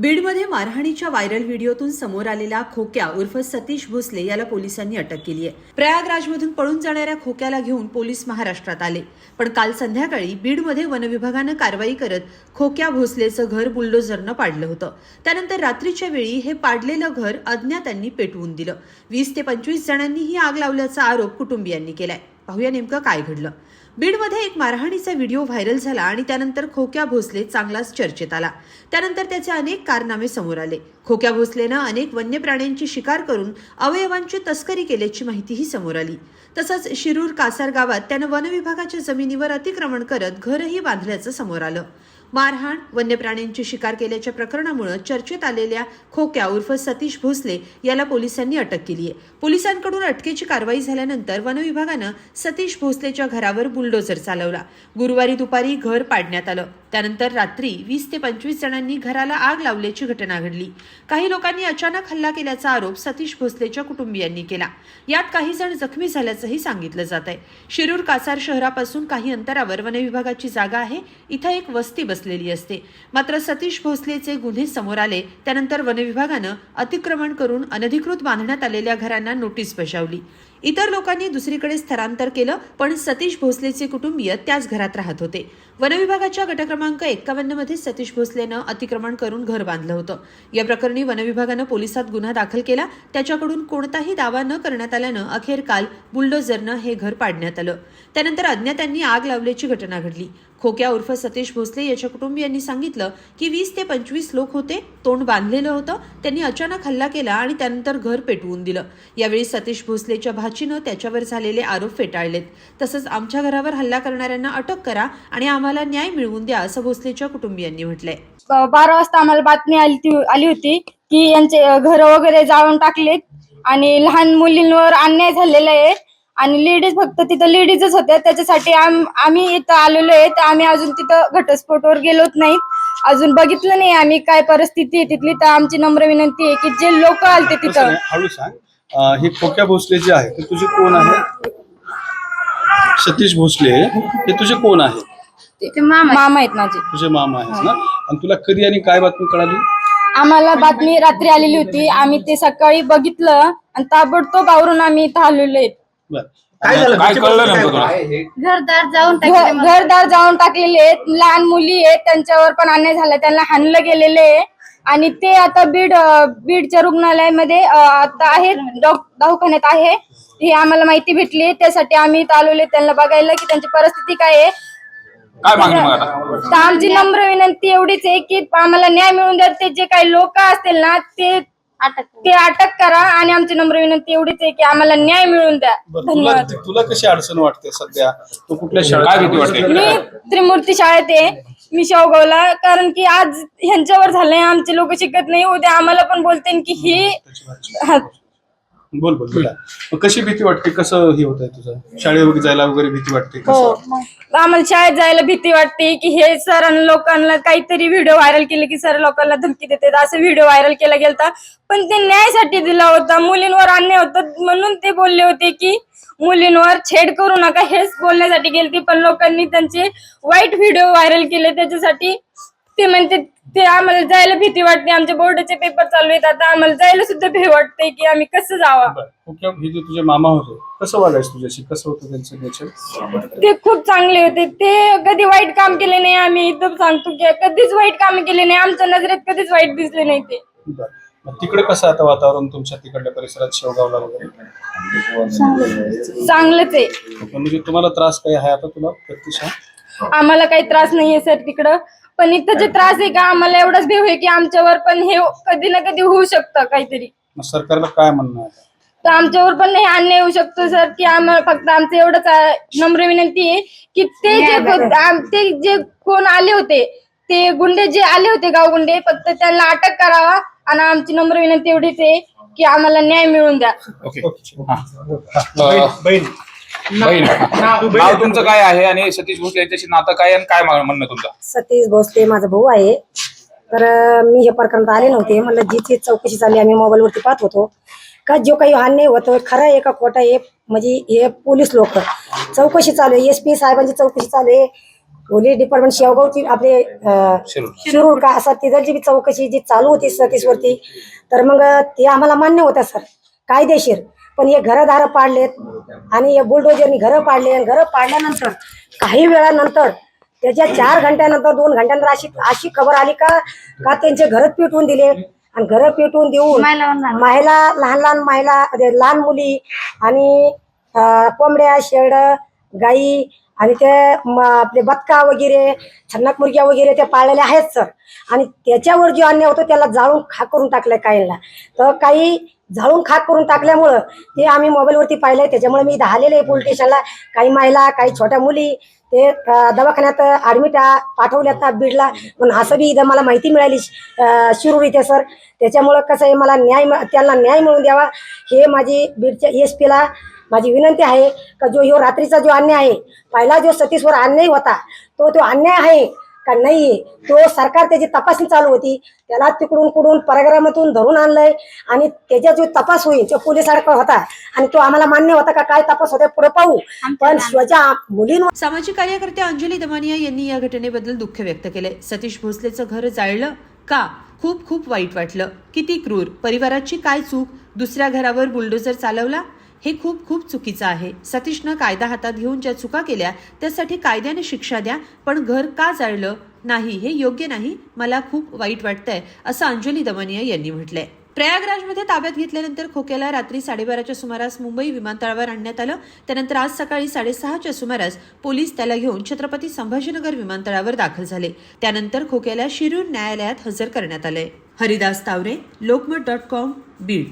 बीडमध्ये मारहाणीच्या व्हायरल व्हिडिओतून समोर आलेला खोक्या उर्फ सतीश भोसले याला पोलिसांनी अटक केली आहे. प्रयागराजमधून पळून जाणाऱ्या खोक्याला घेऊन पोलीस महाराष्ट्रात आले. पण काल संध्याकाळी बीडमध्ये वनविभागानं कारवाई करत खोक्या भोसलेचं घर बुलडोझरनं पाडलं होतं. त्यानंतर रात्रीच्या वेळी हे पाडलेलं घर अज्ञातांनी पेटवून दिलं. वीस ते पंचवीस जणांनी ही आग लावल्याचा आरोप कुटुंबियांनी केलाय. पाहूया नेमकं काय घडलं. बीडमध्ये एक मारहाणीचा व्हिडिओ व्हायरल झाला आणि त्यानंतर खोक्या भोसले चांगलाच चर्चेत आला. त्यानंतर त्याचे अनेक कारनामे समोर आले. खोक्या भोसलेनं अनेक वन्य प्राण्यांची शिकार करून अवयवांची तस्करी केल्याची माहितीही समोर आली. तसंच शिरूर कासार गावात त्यानं वनविभागाच्या जमिनीवर अतिक्रमण करत घरही बांधल्याचं समोर आलं. मारहाण वन्य प्राण्यांची शिकार केल्याच्या प्रकरणामुळे चर्चेत आलेल्या खोक्या उर्फ सतीश भोसले याला पोलिसांनी अटक केली आहे. पोलिसांकडून अटकेची कारवाई झाल्यानंतर वनविभागानं सतीश भोसलेच्या घरावर बुलडोझर चालवला. गुरुवारी दुपारी घर पाडण्यात आलं. त्यानंतर रात्री वीस ते पंचवीस जणांनी घराला आग लावल्याची घटना घडली. काही लोकांनी अचानक हल्ला केल्याचा आरोप सतीश भोसलेच्या कुटुंबियांनी केला. यात काही जण जखमी झाल्याचंही सांगितलं जात आहे शिरूर कासार शहरापासून काही अंतरावर वनविभागाची जागा आहे. इथं एक वस्ती बस बसलेली असते. मात्र सतीश भोसलेचे गुन्हे समोर आले. त्यानंतर वनविभागानं अतिक्रमण करून अनधिकृत बांधण्यात आलेल्या घरांना नोटीस बजावली. इतर लोकांनी दुसरीकडे स्थलांतर केलं पण सतीश भोसलेचे कुटुंबीय त्याच घरात राहत होते. वनविभागाच्या गटक्रमांक एक्कावन्नमध्ये सतीश भोसलेनं अतिक्रमण करून घर बांधलं होतं. या प्रकरणी वनविभागानं पोलिसात गुन्हा दाखल केला. त्याच्याकडून कोणताही दावा न करण्यात आल्यानं अखेर काल बुलडोझरनं हे घर पाडण्यात आलं. त्यानंतर अज्ञातांनी आग लावल्याची घटना घडली. खोक्या उर्फ सतीश भोसले याच्या कुटुंबियांनी सांगितलं की वीस ते पंचवीस लोक होते तोंड बांधलेलं होतं त्यांनी अचानक हल्ला केला आणि त्यानंतर घर पेटवून दिलं. यावेळी सतीश भोसलेच्या भाचीनं त्याच्यावर झालेले आरोप फेटाळलेत. तसंच आमच्या घरावर हल्ला करणाऱ्यांना अटक करा आणि आम्हाला न्याय मिळवून द्या असं भोसलेच्या कुटुंबियांनी म्हटलंय. बारा वाजता आम्हाला बातमी आली आली होती की यांचे घर वगैरे जाळून टाकलेत आणि लहान मुलींवर अन्याय झालेला आहे. आणि लेडीज फक्त तिथं लेडीजच होत्या. त्याच्यासाठी आम- आम्ही इथं आलेलो आहे. तर आम्ही अजून तिथं घटस्फोटवर गेलोच नाहीत अजून बघितलं नाही आम्ही काय परिस्थिती आहे तिथली. तर आमची नम्र विनंती आहे की जे लोक आलते तिथं हळू सांग. हे खोक्या भोसले जे आहे ते तुझे कोण आहे? सतीश भोसले. हे तुझे कोण आहे ते मामा आहेत. माझे. तुझे मामा आहेत ना? आणि तुला कधी आणि काय बातमी कळाली? आम्हाला बातमी रात्री आलेली होती. आम्ही ते सकाळी बघितलं आणि ताबडतोब आवरून आम्ही इथं आलेलो आहेत बर. काय झालं? काय त्याची कळलं परिस्थिती नेमकं काय तुला? आहे? घरदार जाऊन घ- टाकले घरदार जाऊन टाकलेले आहेत. लहान मुली आहेत. त्यांच्यावर पण अन्याय झाला. त्यांना हाणलं गेलेले आहे. आणि ते आता बीड अं, बीडच्या रुग्णालयामध्ये अं, आता आहेत डॉक- दवाखान्यात आहे. ही आम्हाला माहिती भेटली. त्यासाठी आम्ही इथं आलेलो आहे. त्यांना बघायला की त्यांची परिस्थिती काय आहे. काय मागणी मग आता? तर आमची नम्र विनंती एवढीच आहे की आम्हाला न्याय मिळून द्या. ते जे काही लोक असतील ना ते ते अटक करा आणि आमची नम्र विनंती एवढीच आहे की आम्हाला न्याय मिळून द्या. बर तुला धन्यवाद. तुला कशी अडचण वाटते सध्या? तू कुठल्या काय भीती वाटते? मी त्रिमूर्ती शाळेत आहे. मी शेवगावला कारण की आज ह्यांच्यावर झालंय. आमचे लोक शिकत नाही. उद्या आम्हाला पण बोलते की ही हा, बोल बोल मग कशी भीती वाटते? कसं हे होत आहे तुझं? शाळेत वगैरे जायला वगैरे भीती वाटते? हो कसं? आम्हाला शाळेत जायला भीती वाटते की हे सर लोकांना काहीतरी व्हिडिओ व्हायरल केले की सर लोकांना धमकी देतात. असं व्हिडिओ व्हायरल केला गेलता. पण ते न्यायासाठी दिला होता. मुलींवर अन्याय होता म्हणून ते बोलले होते की मुलींवर छेड करू नका. हेच बोलण्यासाठी गेलते. पण लोकांनी त्यांचे वाईट व्हिडिओ व्हायरल केले. त्याच्यासाठी ते म्हणते ते आम्हाला जायला भीती वाटते. आमचे बोर्डाचे पेपर चालू आहेत. आता आम्हाला जायला सुद्धा भीती वाटते की आम्ही कसं जावं? बरं. हे जे तुझे मामा होते कसं वागायचं तुझ्याशी? कसं होतं त्यांचं नेचर ते खूप चांगले होते. ते कधी वाईट काम केले नाही. आम्ही इथं सांगतो की कधीच वाईट काम केले नाही. आमच्या नजरेत कधीच वाईट दिसले नाही ते. तिकडे कसं आता वातावरण तुमच्या तिकडल्या परिसरात शेवगावला वगैरे? चांगलंच आहे. म्हणजे तुम्हाला त्रास काय आहे आता तुला? प्रत्यक्ष? आम्हाला काही त्रास नाहीये सर तिकडं. पण इथं जे त्रास आहे का आम्हाला एवढाच भीव आहे की आमच्यावर पण हे कधी ना कधी होऊ शकतं काहीतरी. मग सरकारला काय म्हणणं आहे? तर आमच्यावर पण नाही अन्याय होऊ शकतो सर की आम्हाला फक्त आमचं एवढंच नम्र विनंती आहे की ते जे को- आम- ते जे कोण आले होते ते गुंडे जे आले होते गाव गुंडे फक्त त्यांना अटक करावा आणि आमची नम्र विनंती एवढीच आहे की आम्हाला न्याय मिळवून द्या. ओके. हा. अं, बहीण. बहीण. नाव तुमचं काय आहे आणि सतीश भोसले यांच्याशी नातं काय आणि काय म्हणणं तुमचं? सतीश भोसले माझा भाऊ आहे. तर मी हे प्रकरणात आले नव्हते. मला जिथे चौकशी चालली आम्ही मोबाईलवरती पाहत होतो. का जो काही अन्याय होतो खरं आहे का खोटा आहे? म्हणजे हे पोलीस लोक. चौकशी चालू आहे. एस पी साहेबांची चौकशी चालू आहे. पोलीस डिपार्टमेंट शेवगावची आपले शिरूर. का असं तिथलची बी चौकशी जी चालू होती सतीशवरती. तर मग ते आम्हाला मान्य होतं सर. कायदेशीर. पण हे घरदार पाडलेत आणि हे बुलडोजरनी घरं पाडले आणि घरं पाडल्यानंतर काही वेळानंतर त्याच्या चार घंट्यानंतर दोन घंट्यानंतर अशी अशी खबर आली का का त्यांचे घरच पेटवून दिले? आणि घरं पेटवून देऊन महिला लहान लहान महिला लहान मुली आणि कोंबड्या शेड गाई आणि ते आपले बदका वगैरे छन्नक मुर्ग्या वगैरे ते पाळलेल्या आहेत सर. आणि त्याच्यावर जो अन्य होतो त्याला जाळून खाक करून टाकलंय काहींना. तर काही जाळून खाक करून टाकल्यामुळं ते आम्ही मोबाईलवरती पाहिलंय. त्याच्यामुळे मी धालेले आहे पोलीस स्टेशनला. काही महिला काही छोट्या मुली. ते दवाखान्यात ॲडमिट पाठवल्यात ना बीडला. पण असं बी इथं मला माहिती मिळाली शिरूर इथे सर. त्याच्यामुळं कसं आहे मला न्याय त्यांना न्याय मिळून द्यावा. हे माझी बीडच्या एस पीला माझी विनंती आहे का जो ह्यो रात्रीचा जो अन्याय आहे पहिला जो सतीशवर अन्याय होता तो तो अन्याय आहे का नाही तो सरकार त्याची तपासणी चालू होती. त्याला तिकडून कुडून परग्रामातून धरून आणलंय आणि त्याचा जो तपास होईल तो पोलिसांकडे होता आणि तो आम्हाला मान्य होता का काय तपास होता पुढे पाहू. पण शिवाच्या मुलींवर सामाजिक कार्यकर्त्या अंजली दमानिया यांनी या घटनेबद्दल दुःख व्यक्त केले सतीश भोसलेचं घर जाळलं का? खूप खूप वाईट वाटलं. किती क्रूर. परिवाराची काय चूक? दुसऱ्या घरावर बुलडोजर चालवला? हे खूप खूप चुकीचं आहे. सतीशनं कायदा हातात घेऊन ज्या चुका केल्या त्यासाठी कायद्याने शिक्षा द्या पण घर का जाळलं नाही हे योग्य नाही मला खूप वाईट वाटतंय असं अंजली दमनिया यांनी म्हटलंय. प्रयागराजमध्ये ताब्यात घेतल्यानंतर खोक्याला रात्री साडेबाराच्या सुमारास मुंबई विमानतळावर आणण्यात आलं. त्यानंतर आज सकाळी साडेसहाच्या सुमारास पोलीस त्याला घेऊन छत्रपती संभाजीनगर विमानतळावर दाखल झाले. त्यानंतर खोक्याला शिरूर न्यायालयात हजर करण्यात आलंय. Haridas Taware Lokmat dot com Beed.